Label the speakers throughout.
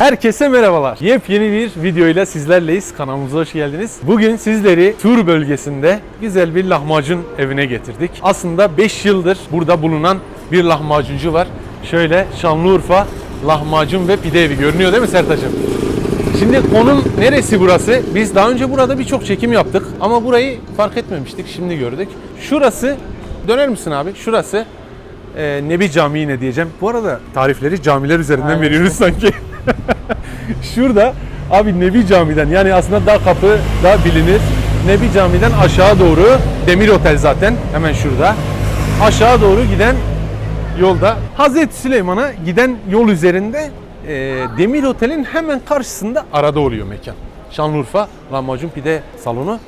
Speaker 1: Herkese merhabalar. Yepyeni bir videoyla sizlerleyiz. Kanalımıza hoş geldiniz. Bugün sizleri Tur bölgesinde güzel bir lahmacun evine getirdik. Aslında 5 yıldır burada bulunan bir lahmacuncu var. Şöyle Şanlıurfa lahmacun ve pide evi görünüyor değil mi Sertaç'ım? Şimdi konum neresi burası? Biz daha önce burada birçok çekim yaptık ama burayı fark etmemiştik. Şimdi gördük. Şurası, döner misin abi? Şurası e, Nebi Camii ne diyeceğim. Bu arada tarifleri camiler üzerinden veriyoruz sanki. Şurada abi Nebi Cami'den yani aslında dağ kapı da bilinir. Nebi Cami'den aşağı doğru Demir Otel zaten hemen şurada. Aşağı doğru giden yolda Hazreti Süleyman'a giden yol üzerinde e, Demir Otel'in hemen karşısında arada oluyor mekan. Şanlıurfa Lahmacun Pide Salonu.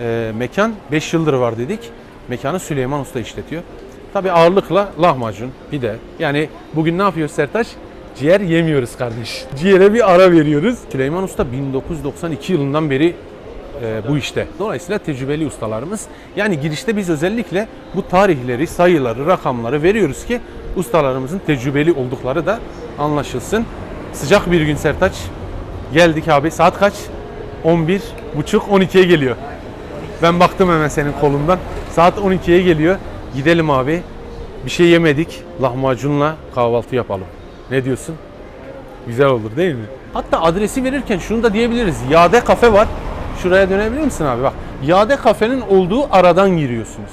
Speaker 1: E, mekan 5 yıldır var dedik. Mekanı Süleyman Usta işletiyor. Tabi ağırlıkla lahmacun, pide. Yani bugün ne yapıyoruz Sertaç? Ciğer yemiyoruz kardeş. Ciğere bir ara veriyoruz. Süleyman Usta 1992 yılından beri e, bu işte. Dolayısıyla tecrübeli ustalarımız. Yani girişte biz özellikle bu tarihleri, sayıları, rakamları veriyoruz ki ustalarımızın tecrübeli oldukları da anlaşılsın. Sıcak bir gün Sertaç. Geldik abi. Saat kaç? 11 buçuk 12'ye geliyor. Ben baktım hemen senin kolundan. Saat 12'ye geliyor. Gidelim abi. Bir şey yemedik. Lahmacunla kahvaltı yapalım. Ne diyorsun? Güzel olur değil mi? Hatta adresi verirken şunu da diyebiliriz. Yade kafe var. Şuraya dönebilir misin abi? Bak. Yade kafenin olduğu aradan giriyorsunuz.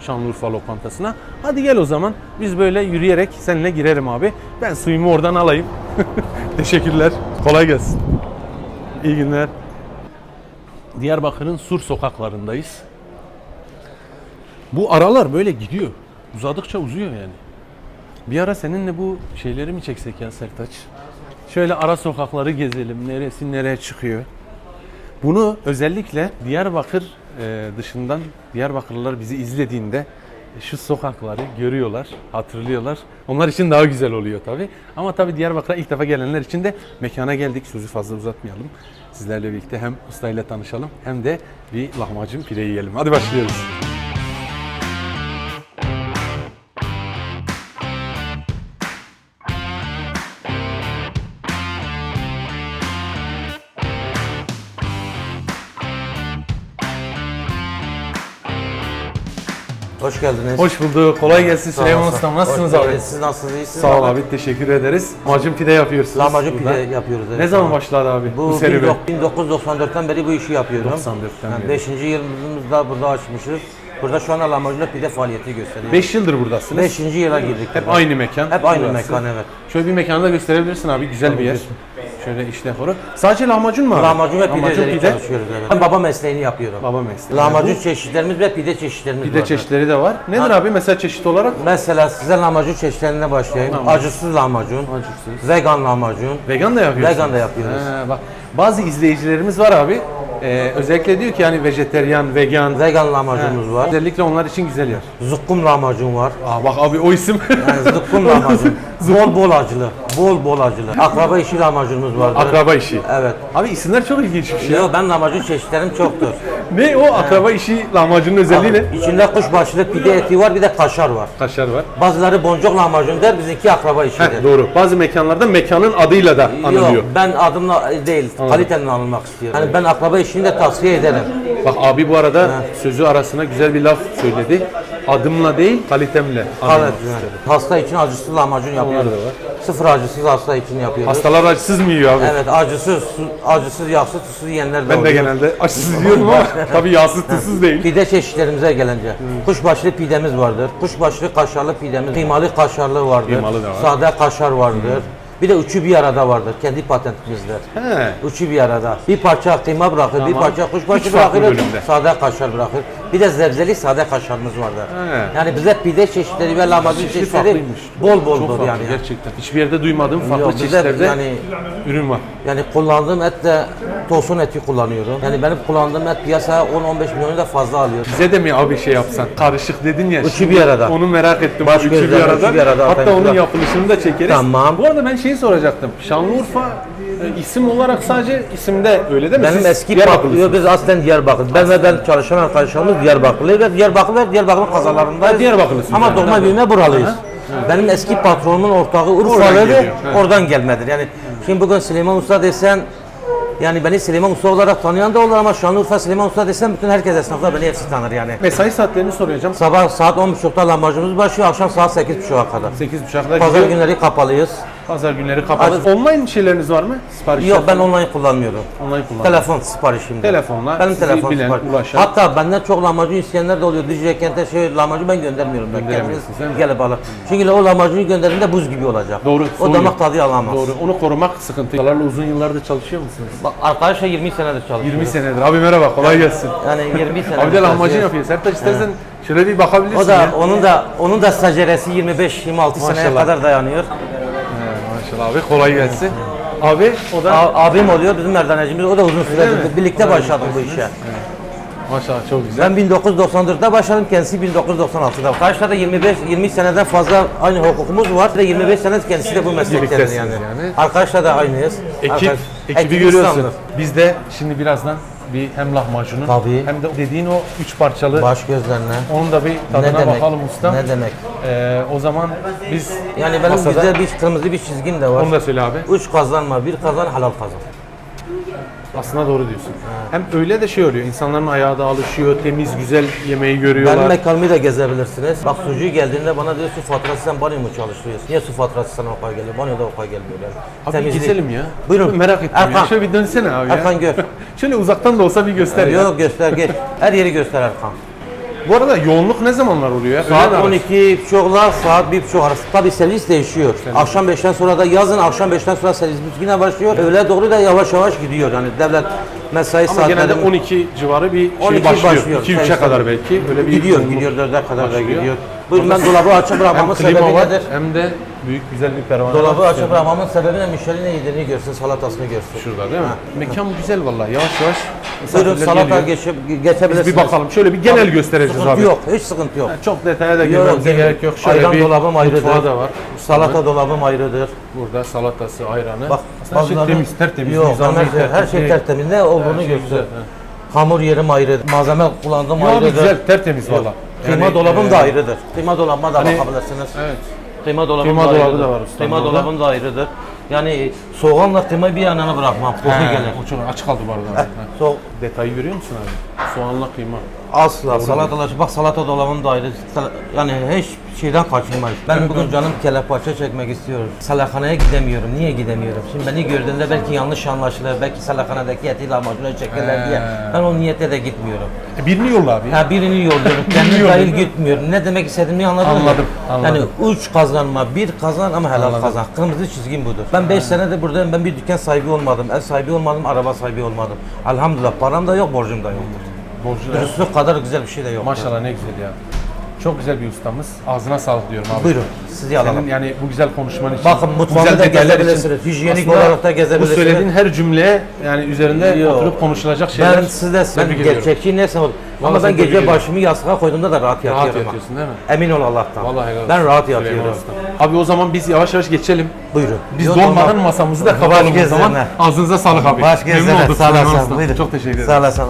Speaker 1: Şanlıurfa lokantasına. Hadi gel o zaman. Biz böyle yürüyerek seninle girelim abi. Ben suyumu oradan alayım. Teşekkürler. Kolay gelsin. İyi günler. Diyarbakır'ın Sur sokaklarındayız. Bu aralar böyle gidiyor. Uzadıkça uzuyor yani. Bir ara seninle bu şeyleri mi çeksek ya Sertaç? Şöyle ara sokakları gezelim. Neresi nereye çıkıyor? Bunu özellikle Diyarbakır e, dışından Diyarbakırlılar bizi izlediğinde şu sokakları görüyorlar, hatırlıyorlar. Onlar için daha güzel oluyor tabi. Ama tabi Diyarbakır'a ilk defa gelenler için de mekana geldik. Sözü fazla uzatmayalım. Sizlerle birlikte hem ustayla tanışalım hem de bir lahmacun pide yiyelim. Hadi başlıyoruz.
Speaker 2: Hoş geldiniz.
Speaker 1: Hoş bulduk. Kolay gelsin
Speaker 2: Sağ
Speaker 1: Süleyman
Speaker 2: olasın.
Speaker 1: Ustam. Nasılsınız
Speaker 2: Hoş
Speaker 1: abi?
Speaker 2: geldiniz. Siz nasılsınız? İyisiniz?
Speaker 1: Sağ ol abi. Teşekkür ederiz. Lahmacun pide yapıyorsunuz.
Speaker 2: Lahmacun
Speaker 1: burada.
Speaker 2: pide yapıyoruz. Evet.
Speaker 1: Ne zaman başladı abi bu,
Speaker 2: Bu
Speaker 1: serüven?
Speaker 2: 1994'ten beri bu işi yapıyorum.
Speaker 1: 94'ten
Speaker 2: Yani
Speaker 1: beri.
Speaker 2: 5. yılımızda burada açmışız. Burada şu anda lahmacunla pide faaliyeti gösteriyoruz.
Speaker 1: 5 yıldır buradasınız.
Speaker 2: 5. yıla girdik.
Speaker 1: Hep
Speaker 2: burada.
Speaker 1: aynı mekan.
Speaker 2: Hep aynı
Speaker 1: burası.
Speaker 2: mekan evet.
Speaker 1: Şöyle bir mekanı da gösterebilirsin abi. Güzel bir yer. Şöyle işte koru. Sadece lahmacun mu abi?
Speaker 2: Lahmacun ve pide, üzerine çalışıyoruz evet. Ben baba mesleğini yapıyorum.
Speaker 1: Baba mesleği.
Speaker 2: Lahmacun
Speaker 1: Bu
Speaker 2: çeşitlerimiz ve pide çeşitlerimiz
Speaker 1: Pide
Speaker 2: vardır.
Speaker 1: çeşitleri de var. Nedir abi mesela çeşit olarak?
Speaker 2: Mesela size lahmacun çeşitlerine başlayayım. Acısız lahmacun,
Speaker 1: Acısız.
Speaker 2: vegan lahmacun.
Speaker 1: Vegan da yapıyorsun.
Speaker 2: Vegan da yapıyoruz.
Speaker 1: He, bak bazı izleyicilerimiz var abi. Ee, özellikle diyor ki hani vejeteryan, vegan.
Speaker 2: Vegan lahmacunumuz var.
Speaker 1: Özellikle onlar için güzel yer.
Speaker 2: Zukkum lahmacun var.
Speaker 1: Aa bak abi o isim.
Speaker 2: Yani zıkkım lahmacun. bol bol acılı. Bol bol acılı. Akraba işi lahmacunumuz vardır.
Speaker 1: akraba işi.
Speaker 2: Evet.
Speaker 1: Abi isimler çok ilginç bir şey.
Speaker 2: Yok ben lahmacun çeşitlerim çoktur.
Speaker 1: Ne o akraba işi lahmacunun özelliği ne?
Speaker 2: İçinde kuşbaşılı pide eti var bir de kaşar var.
Speaker 1: Kaşar var.
Speaker 2: Bazıları boncuk lahmacun der bizimki akraba işidir.
Speaker 1: Heh, doğru. Bazı mekanlarda mekanın adıyla da anılıyor.
Speaker 2: Yok ben adımla değil kalitenin anılmak istiyorum. Yani ben akraba işini de tavsiye ederim.
Speaker 1: Bak abi bu arada sözü arasına güzel bir laf söyledi. Adımla değil, kalitemle anılmak
Speaker 2: Evet. Hasta için acısız lahmacun yapıyoruz.
Speaker 1: da var.
Speaker 2: Sıfır acısız hasta için yapıyoruz.
Speaker 1: Hastalar acısız mı yiyor abi?
Speaker 2: Evet acısız, su- acısız, yağsız, tuzsuz yiyenler de
Speaker 1: Ben de
Speaker 2: oluyor.
Speaker 1: genelde acısız yiyorum ama tabii yağsız tuzsuz değil.
Speaker 2: Pide çeşitlerimize gelince. Kuşbaşlı pidemiz vardır. Kuşbaşlı kaşarlı pidemiz, kıymalı kaşarlı vardır.
Speaker 1: Kıymalı da var.
Speaker 2: Sade kaşar vardır. Bir de üçü bir arada vardır. Kendi patentimizdir.
Speaker 1: He.
Speaker 2: Üçü bir arada. Bir parça kıyma bırakır, bir parça kuşbaşı
Speaker 1: Üç farklı
Speaker 2: bırakır,
Speaker 1: bölümde.
Speaker 2: sade kaşar bırakır. Bir de zebzeli sade kaşarımız vardır.
Speaker 1: He.
Speaker 2: Yani bize pide çeşitleri ve lahmacun
Speaker 1: Çeşitli
Speaker 2: çeşitleri
Speaker 1: farklıymış.
Speaker 2: bol
Speaker 1: Çok
Speaker 2: boldur
Speaker 1: farklı
Speaker 2: yani.
Speaker 1: gerçekten. Hiçbir yerde duymadığım farklı
Speaker 2: Yok, bize
Speaker 1: çeşitlerde
Speaker 2: yani
Speaker 1: ürün var.
Speaker 2: yani kullandığım et de tosun eti kullanıyorum. Yani benim kullandığım et piyasaya 10-15 milyonu da fazla alıyor.
Speaker 1: Bize de mi abi şey yapsan? Karışık dedin ya.
Speaker 2: Üçü
Speaker 1: şimdi
Speaker 2: bir arada.
Speaker 1: Onu merak ettim.
Speaker 2: Baş
Speaker 1: Üçü bir arada.
Speaker 2: üçü bir arada.
Speaker 1: Hatta onun
Speaker 2: şurada-
Speaker 1: yapılışını da çekeriz.
Speaker 2: Tamam.
Speaker 1: Bu arada ben şeyi soracaktım. Şanlıurfa e, isim olarak sadece isimde öyle değil mi?
Speaker 2: Benim
Speaker 1: Siz
Speaker 2: eski
Speaker 1: Diyarbakırlısınız.
Speaker 2: Diyarbakırlı, biz aslen Diyarbakır. Ben ve ben çalışan arkadaşlarımız Diyarbakırlı ve Diyarbakır ve Diyarbakır kazalarındayız.
Speaker 1: Ha, Diyarbakırlısınız
Speaker 2: Ama
Speaker 1: yani.
Speaker 2: doğma büyüme buralıyız. Benim eski patronumun ortağı
Speaker 1: Oradan
Speaker 2: Urfalı
Speaker 1: geliyor,
Speaker 2: ve
Speaker 1: he.
Speaker 2: oradan gelmedir. Yani Şimdi bugün Süleyman Usta desen yani beni Süleyman Usta olarak tanıyan da olur ama Şanlıurfa Süleyman Usta desem bütün herkes esnaflar beni hepsi tanır yani.
Speaker 1: Mesai saatlerini soracağım.
Speaker 2: Sabah saat 10.30'da lahmacunumuz başlıyor, akşam saat 8.30'a kadar.
Speaker 1: 8.30'a kadar
Speaker 2: Pazar
Speaker 1: gidiyor.
Speaker 2: günleri kapalıyız.
Speaker 1: Pazar günleri kapalı. Online şeyleriniz var mı? Sipariş
Speaker 2: Yok ben online kullanmıyorum.
Speaker 1: online kullan.
Speaker 2: Telefon siparişimde.
Speaker 1: Telefonla
Speaker 2: Benim
Speaker 1: sizi
Speaker 2: telefon
Speaker 1: bilen,
Speaker 2: sipariş.
Speaker 1: ulaşan.
Speaker 2: Hatta benden çok lahmacun isteyenler de oluyor. Dicle kente şey lahmacun ben göndermiyorum. Ben kendiniz
Speaker 1: Gönderemiyorsunuz, değil mi?
Speaker 2: gelip alın. Çünkü o lahmacunu gönderdiğinde buz gibi olacak.
Speaker 1: Doğru,
Speaker 2: O
Speaker 1: soğuyor.
Speaker 2: damak tadı alamaz.
Speaker 1: Doğru. Onu korumak sıkıntı. Onlarla uzun yıllardır çalışıyor musunuz?
Speaker 2: Bak arkadaşlar 20 senedir çalışıyor.
Speaker 1: 20 senedir. Abi merhaba, kolay gelsin.
Speaker 2: Yani 20 senedir.
Speaker 1: Abi de lahmacun
Speaker 2: çalışıyor.
Speaker 1: yapıyor. Sertaç istersen şöyle bir bakabilirsin
Speaker 2: O da
Speaker 1: ya.
Speaker 2: onun da onun da stajyeresi 25-26 seneye
Speaker 1: Maşallah.
Speaker 2: kadar dayanıyor.
Speaker 1: Maşallah abi kolay gelsin. Abi o da
Speaker 2: A- abim oluyor bizim merdanecimiz. O da uzun süredir birlikte başladık bu işe.
Speaker 1: maşallah çok güzel.
Speaker 2: Ben 1994'te başladım, kendisi 1996'da. Karşıda da 25 20 seneden fazla aynı hukukumuz var. Ve 25 sene kendisi de bu meslektedir
Speaker 1: Birliktesiniz
Speaker 2: yani.
Speaker 1: yani.
Speaker 2: Arkadaşlar da aynıyız.
Speaker 1: Ekip,
Speaker 2: Arkadaş-
Speaker 1: ekibi
Speaker 2: ekip
Speaker 1: görüyorsun.
Speaker 2: İslam'dır.
Speaker 1: Biz de şimdi birazdan bir hem lahmacunun
Speaker 2: Tabii.
Speaker 1: hem de dediğin o üç parçalı
Speaker 2: Baş gözlerine.
Speaker 1: onun da bir
Speaker 2: Ne
Speaker 1: tadına
Speaker 2: demek?
Speaker 1: bakalım usta.
Speaker 2: Ne demek?
Speaker 1: Ee, o zaman biz
Speaker 2: Yani benim
Speaker 1: masada-
Speaker 2: güzel bir kırmızı bir çizgim de var.
Speaker 1: onu da söyle abi.
Speaker 2: Üç kazanma, bir kazan halal kazan.
Speaker 1: Aslında doğru diyorsun. Hem öyle de şey oluyor. insanların ayağı da alışıyor, temiz güzel yemeği
Speaker 2: Benim
Speaker 1: görüyorlar.
Speaker 2: mekanımı da gezebilirsiniz. Bak sucuğu geldiğinde bana diyor su faturası sen banyo mu çalıştırıyorsun? Niye su faturası sana o kadar geliyor? Banyoda o kadar gelmiyor yani.
Speaker 1: Abi
Speaker 2: Temizlik.
Speaker 1: gezelim ya.
Speaker 2: Buyurun.
Speaker 1: Merak ettim ya.
Speaker 2: Erkan.
Speaker 1: Şöyle bir dönsene abi ya.
Speaker 2: Erkan gör.
Speaker 1: Şöyle uzaktan da olsa bir göster ya.
Speaker 2: Yok göster geç. Her yeri göster Erkan.
Speaker 1: Bu arada yoğunluk ne zamanlar oluyor ya?
Speaker 2: Saat
Speaker 1: Öğlen arası.
Speaker 2: 12 buçukla saat 1.30 arası. Tabi servis değişiyor. Akşam 5'ten sonra da yazın akşam 5'ten sonra servis yine başlıyor. Öğle doğru da yavaş yavaş gidiyor yani devlet mesai
Speaker 1: Ama genelde
Speaker 2: saatleri
Speaker 1: 12 civarı bir şey
Speaker 2: 12
Speaker 1: başlıyor.
Speaker 2: başlıyor.
Speaker 1: 2-3'e
Speaker 2: Servis
Speaker 1: kadar belki. Öyle bir
Speaker 2: gidiyor
Speaker 1: yoğunluk
Speaker 2: gidiyor 4'e kadar da
Speaker 1: başlıyor.
Speaker 2: gidiyor. Buyurun ben dolabı
Speaker 1: Hem
Speaker 2: bırakmamın
Speaker 1: klima
Speaker 2: sebebi
Speaker 1: var
Speaker 2: nedir?
Speaker 1: hem de büyük güzel bir pervane
Speaker 2: Dolabı
Speaker 1: var.
Speaker 2: açık bırakmamın sebebi ne? Müşteri ne yediğini görsün, salatasını görsün.
Speaker 1: Şurada değil mi? Mekan güzel vallahi. Yavaş yavaş
Speaker 2: Buyurun
Speaker 1: misafirler
Speaker 2: salata
Speaker 1: geliyor.
Speaker 2: geçip
Speaker 1: Biz
Speaker 2: geçebilirsiniz.
Speaker 1: bir bakalım. Şöyle bir genel göstereceğiz
Speaker 2: Sıkıntı
Speaker 1: abi.
Speaker 2: yok, hiç sıkıntı yok.
Speaker 1: Çok detaya da girmemize
Speaker 2: yok.
Speaker 1: gerek yok. Şöyle
Speaker 2: Ayran
Speaker 1: bir
Speaker 2: dolabım ayrıdır.
Speaker 1: mutfağı da var.
Speaker 2: Salata dolabım ayrıdır.
Speaker 1: Burada salatası, ayranı.
Speaker 2: Bak
Speaker 1: Aslında her şey
Speaker 2: bazıları-
Speaker 1: temiz, tertemiz.
Speaker 2: Yok,
Speaker 1: nizami,
Speaker 2: her şey, her şey tertemiz. Ne olduğunu
Speaker 1: şey
Speaker 2: görsün.
Speaker 1: güzel.
Speaker 2: Hamur yerim ayrı, malzeme kullandığım
Speaker 1: Yo abi
Speaker 2: ayrıdır.
Speaker 1: güzel, tertemiz valla.
Speaker 2: Kıyma
Speaker 1: Yani,
Speaker 2: dolabım
Speaker 1: e,
Speaker 2: da ayrıdır. Kıyma dolabıma da
Speaker 1: hani-
Speaker 2: bakabilirsiniz.
Speaker 1: Evet.
Speaker 2: Kıyma dolabım
Speaker 1: Kıyma
Speaker 2: da
Speaker 1: dolabı
Speaker 2: ayrıdır.
Speaker 1: da var
Speaker 2: Kıyma
Speaker 1: burada.
Speaker 2: dolabım da ayrıdır. Yani soğanla kıymayı bir yanına bırakmam. Koku
Speaker 1: He,
Speaker 2: gelir.
Speaker 1: O çok aç kaldı bu arada.
Speaker 2: So
Speaker 1: Detayı görüyor musun abi? Soğanla kıyma.
Speaker 2: asla salatalar. Bak salata dolabım da ayrı. Sal- Yani hiç şeyden kaçınmayız. Ben bugün canım kelepaça çekmek istiyorum. Salakhaneye gidemiyorum. Niye gidemiyorum? Şimdi beni gördüğünde belki yanlış anlaşılır. Belki salakhanedeki eti lahmacuna çekerler diye. Ben o niyete de gitmiyorum.
Speaker 1: E, birini yolla abi.
Speaker 2: Ha birini yolluyorum. Kendim
Speaker 1: yolluyorum.
Speaker 2: dahil gitmiyorum. Ne demek istediğimi anladın mı?
Speaker 1: Anladım, anladım.
Speaker 2: Yani üç kazanma, bir kazan ama helal kazan. Kırmızı çizgim budur. Ben 5 senedir buradayım. Ben bir dükkan sahibi olmadım. Ev sahibi olmadım, araba sahibi olmadım. Elhamdülillah param da yok, borcum da yoktur.
Speaker 1: Borcu da-
Speaker 2: Dürüstlük kadar güzel bir şey de yok.
Speaker 1: Maşallah ne güzel ya. Çok güzel bir ustamız. Ağzına sağlık diyorum abi.
Speaker 2: Buyurun, sizi alalım.
Speaker 1: Senin yani bu güzel konuşman için.
Speaker 2: Bakın,
Speaker 1: güzel
Speaker 2: da gezebilirsiniz.
Speaker 1: için
Speaker 2: Hijyenik
Speaker 1: aslında
Speaker 2: olarak da gezebilirsiniz.
Speaker 1: Bu söylediğin her cümle yani üzerinde
Speaker 2: Yok.
Speaker 1: oturup konuşulacak şeyler.
Speaker 2: Ben size ben gerçekçi neyse ama
Speaker 1: Vallahi
Speaker 2: ben gece başımı yastığa koyduğumda da rahat yatıyorum. ama.
Speaker 1: yatıyorsun değil mi?
Speaker 2: Emin ol Allah'tan.
Speaker 1: Vallahi helal
Speaker 2: ben rahat yatıyorum.
Speaker 1: Abi o zaman biz yavaş yavaş geçelim.
Speaker 2: Buyurun.
Speaker 1: Biz
Speaker 2: Yok,
Speaker 1: dolmadan
Speaker 2: olmaz.
Speaker 1: masamızı da kapatalım o zaman. Ağzınıza sağlık abi.
Speaker 2: Baş gezene. Sağ olasın.
Speaker 1: Çok teşekkür ederim.
Speaker 2: Sağ olasın.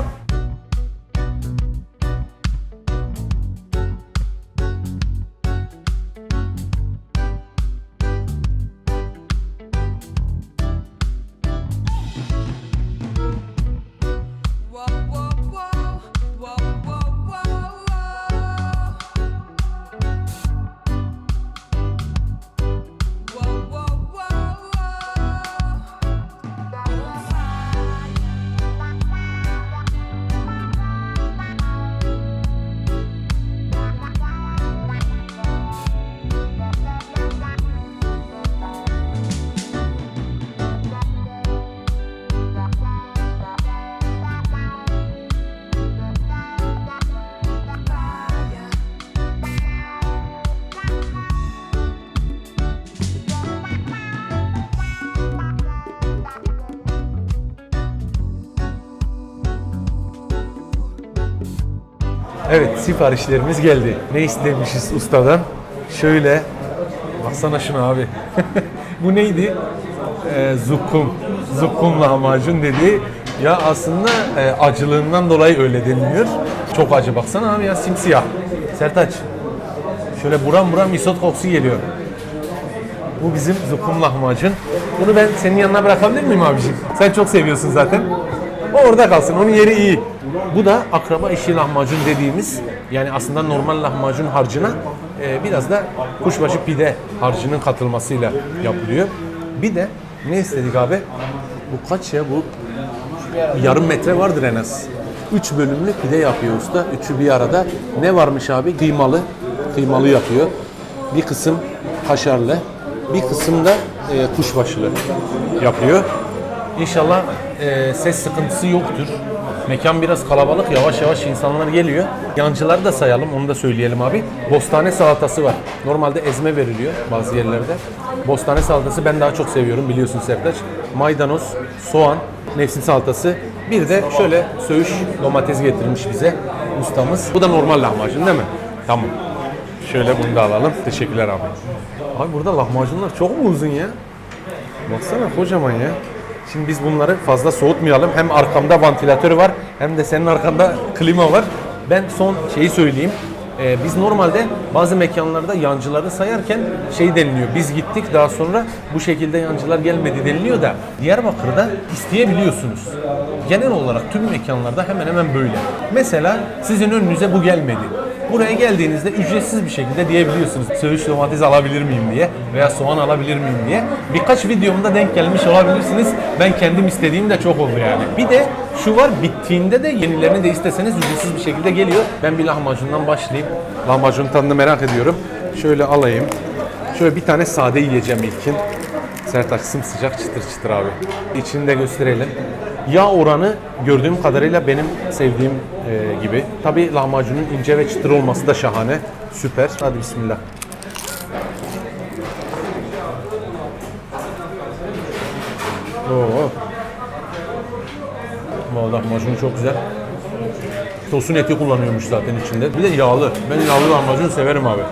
Speaker 1: Evet siparişlerimiz geldi. Ne istemişiz ustadan? Şöyle baksana şuna abi. Bu neydi? Ee, zukkum. Zukkum lahmacun dedi. Ya aslında e, acılığından dolayı öyle deniliyor. Çok acı baksana abi ya simsiyah. Sertaç. Şöyle buram buram isot kokusu geliyor. Bu bizim zukum lahmacun. Bunu ben senin yanına bırakabilir miyim abiciğim? Sen çok seviyorsun zaten. O orada kalsın. Onun yeri iyi. Bu da akraba işi lahmacun dediğimiz yani aslında normal lahmacun harcına e, biraz da kuşbaşı pide harcının katılmasıyla yapılıyor. Bir de ne istedik abi? Bu kaç ya bu? Yarım metre vardır en az. 3 bölümlü pide yapıyor usta. Üçü bir arada. Ne varmış abi? Kıymalı. Kıymalı yapıyor. Bir kısım kaşarlı. Bir kısım da e, kuşbaşılı yapıyor. İnşallah e, ses sıkıntısı yoktur. Mekan biraz kalabalık. Yavaş yavaş insanlar geliyor. Yancıları da sayalım. Onu da söyleyelim abi. Bostane salatası var. Normalde ezme veriliyor bazı yerlerde. Bostane salatası ben daha çok seviyorum biliyorsun Sertaç. Maydanoz, soğan, nefsin salatası. Bir de şöyle söğüş domates getirmiş bize ustamız. Bu da normal lahmacun değil mi? Tamam. Şöyle bunu da alalım. Teşekkürler abi. Abi burada lahmacunlar çok mu uzun ya? Baksana kocaman ya. Şimdi biz bunları fazla soğutmayalım. Hem arkamda vantilatör var hem de senin arkanda klima var. Ben son şeyi söyleyeyim. Ee, biz normalde bazı mekanlarda yancıları sayarken şey deniliyor. Biz gittik daha sonra bu şekilde yancılar gelmedi deniliyor da Diyarbakır'da isteyebiliyorsunuz. Genel olarak tüm mekanlarda hemen hemen böyle. Mesela sizin önünüze bu gelmedi. Buraya geldiğinizde ücretsiz bir şekilde diyebiliyorsunuz. Söğüş domates alabilir miyim diye veya soğan alabilir miyim diye. Birkaç videomda denk gelmiş olabilirsiniz. Ben kendim istediğim de çok oldu yani. Bir de şu var bittiğinde de yenilerini de isteseniz ücretsiz bir şekilde geliyor. Ben bir lahmacundan başlayayım. Lahmacunun tadını merak ediyorum. Şöyle alayım. Şöyle bir tane sade yiyeceğim ilkin. Sertaç sıcak çıtır çıtır abi. İçini de gösterelim. Yağ oranı gördüğüm kadarıyla benim sevdiğim e, gibi. Tabi lahmacunun ince ve çıtır olması da şahane. Süper. Hadi bismillah. Oo. Vallahi lahmacun çok güzel. Tosun eti kullanıyormuş zaten içinde. Bir de yağlı. Ben yağlı lahmacun severim abi.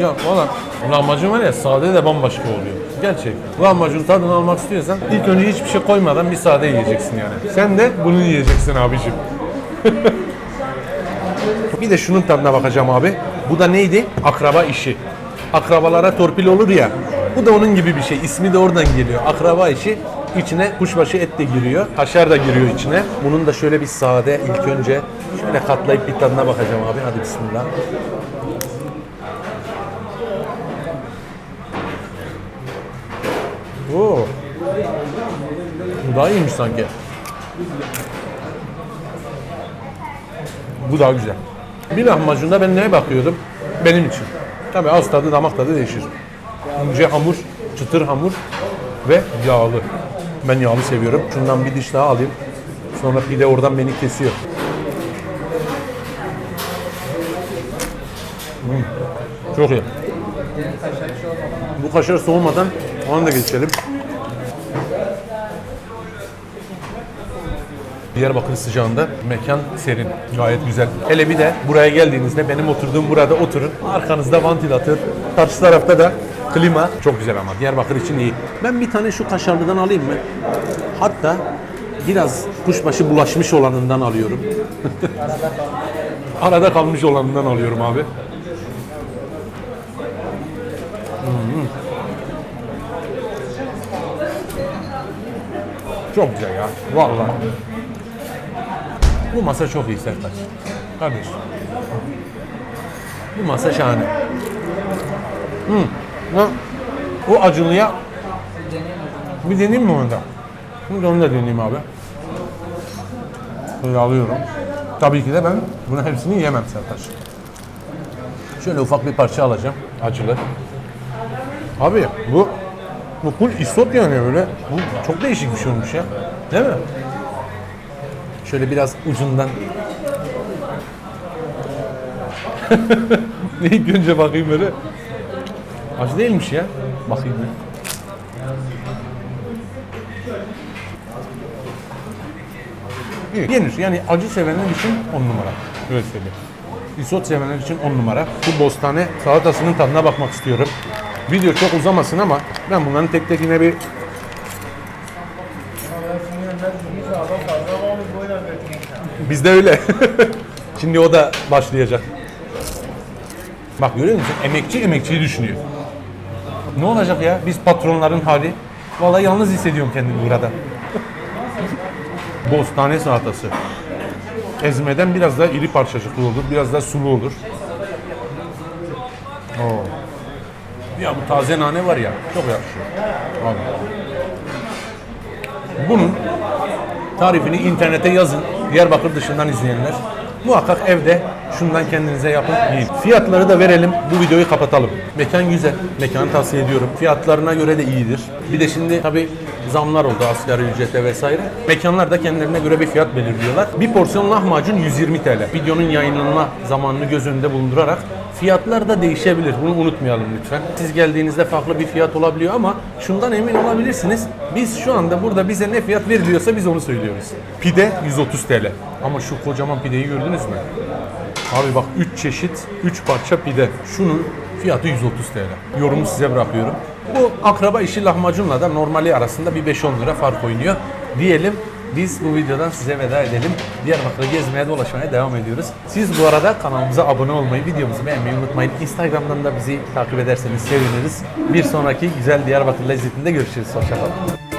Speaker 1: Ya valla lahmacun var ya sade de bambaşka oluyor. Gerçekten. Lahmacun tadını almak istiyorsan ilk önce hiçbir şey koymadan bir sade yiyeceksin yani. Sen de bunu yiyeceksin abicim. bir de şunun tadına bakacağım abi. Bu da neydi? Akraba işi. Akrabalara torpil olur ya. Bu da onun gibi bir şey. İsmi de oradan geliyor. Akraba işi. İçine kuşbaşı et de giriyor. Kaşar da giriyor içine. Bunun da şöyle bir sade ilk önce şöyle katlayıp bir tadına bakacağım abi. Hadi bismillah. Oo. Bu daha iyiymiş sanki. Bu daha güzel. Bir lahmacunda ben neye bakıyordum? Benim için. Tabii ağız tadı, damak tadı değişir. İnce hamur, çıtır hamur ve yağlı. Ben yağlı seviyorum. Şundan bir diş daha alayım. Sonra pide oradan beni kesiyor. Hmm, Çok iyi. Bu kaşar soğumadan onu da geçelim. Diyarbakır sıcağında mekan serin, gayet güzel. Hele bir de buraya geldiğinizde benim oturduğum burada oturun. Arkanızda vantilatör, karşı tarafta da klima. Çok güzel ama Diyarbakır için iyi. Ben bir tane şu kaşarlıdan alayım mı? Hatta biraz kuşbaşı bulaşmış olanından alıyorum. Arada kalmış olanından alıyorum abi. Çok güzel ya. Vallahi. Bu masa çok iyi Sertaç. Kardeş. Bu masa şahane. Ha, O acılıya bir deneyeyim mi onu da? Şimdi onu da deneyeyim abi. Böyle alıyorum. Tabii ki de ben bunu hepsini yemem Sertaç. Şöyle ufak bir parça alacağım. Acılı. Abi bu bu full isot yani öyle. Bu çok değişik bir şey olmuş ya. Değil mi? Şöyle biraz ucundan. İlk önce bakayım böyle. Acı değilmiş ya. Bakayım. İyi. Yenir. Yani acı sevenler için on numara. Öyle söyleyeyim. Isot sevenler için on numara. Bu bostane salatasının tadına bakmak istiyorum. Video çok uzamasın ama ben bunların tek tek yine bir Bizde öyle. Şimdi o da başlayacak. Bak görüyor musun? Emekçi emekçiyi düşünüyor. Ne olacak ya? Biz patronların hali. Vallahi yalnız hissediyorum kendimi burada. Bostane salatası. Ezmeden biraz daha iri parçacıklı olur, biraz daha sulu olur. Oo. Ya bu taze nane var ya, çok yakışıyor. Vallahi. Bunun tarifini internete yazın. Diyarbakır dışından izleyenler. Muhakkak evde şundan kendinize yapın, yiyin. Fiyatları da verelim, bu videoyu kapatalım. Mekan güzel, mekanı tavsiye ediyorum. Fiyatlarına göre de iyidir. Bir de şimdi tabii zamlar oldu asgari ücrete vesaire. Mekanlar da kendilerine göre bir fiyat belirliyorlar. Bir porsiyon lahmacun 120 TL. Videonun yayınlanma zamanını göz önünde bulundurarak Fiyatlar da değişebilir. Bunu unutmayalım lütfen. Siz geldiğinizde farklı bir fiyat olabiliyor ama şundan emin olabilirsiniz. Biz şu anda burada bize ne fiyat veriliyorsa biz onu söylüyoruz. Pide 130 TL. Ama şu kocaman pideyi gördünüz mü? Abi bak 3 çeşit, 3 parça pide. Şunun fiyatı 130 TL. Yorumu size bırakıyorum. Bu akraba işi lahmacunla da normali arasında bir 5-10 lira fark oynuyor. Diyelim biz bu videodan size veda edelim. Diyarbakır'ı gezmeye dolaşmaya devam ediyoruz. Siz bu arada kanalımıza abone olmayı, videomuzu beğenmeyi unutmayın. Instagram'dan da bizi takip ederseniz seviniriz. Bir sonraki güzel Diyarbakır lezzetinde görüşürüz. Hoşçakalın.